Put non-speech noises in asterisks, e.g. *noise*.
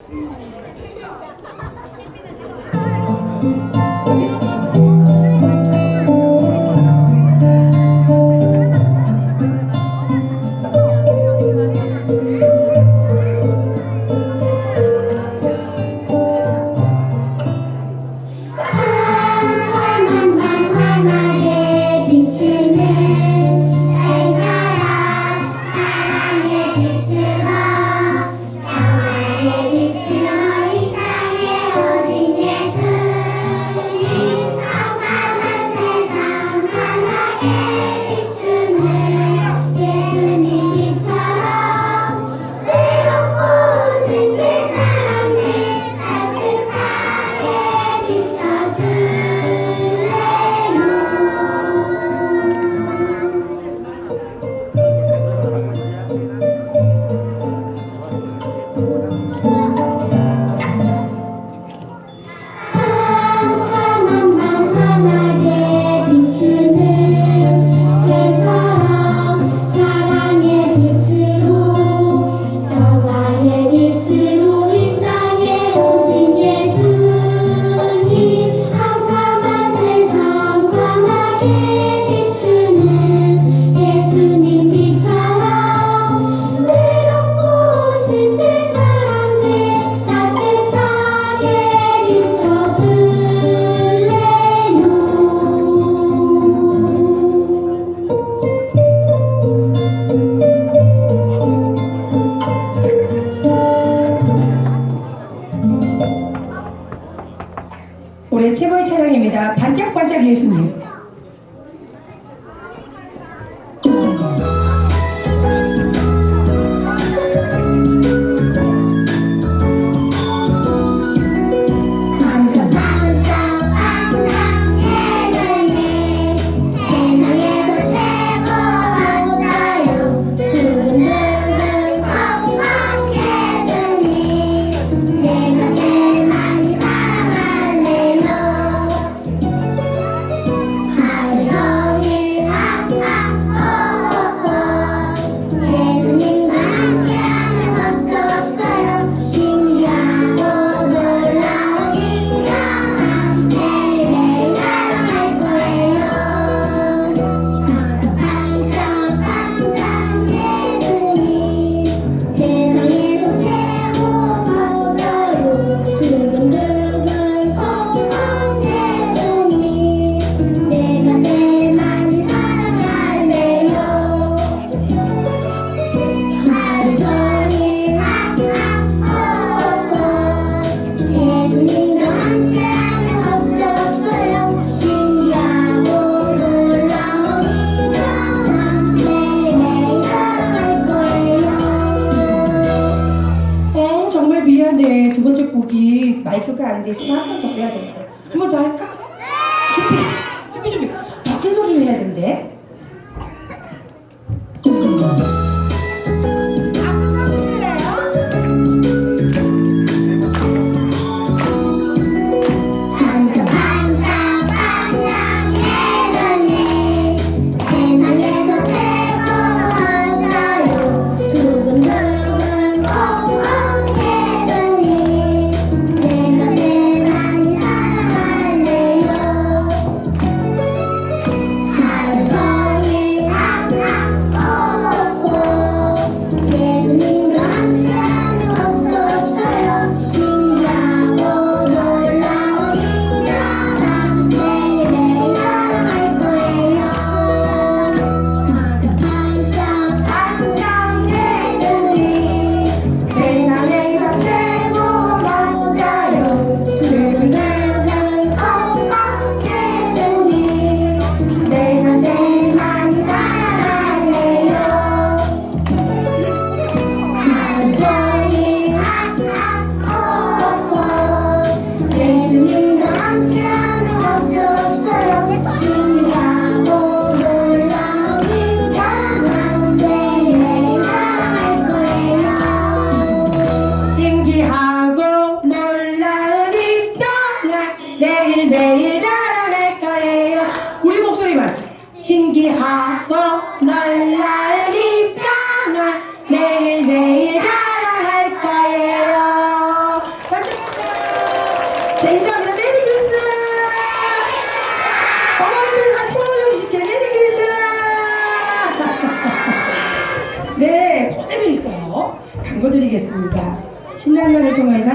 Thank you. 올해 최고의 차량입니다. 반짝반짝 예수님. 하는데 지금 한 번 더 해야 되는데. 한 번 더 할까? 준비, 준비, 준비. 더 큰 소리로 해야 되는데. 하고 널 알리 평을 매일매일 자랑할 거예요. 자, 인사합니다. 메리 크리스마스! 어머니들 다 손을 올려주실게요. 메리 크리스마스! *laughs* 네, 코너가 있어요. 광고 드리겠습니다. 신난 날을 통해서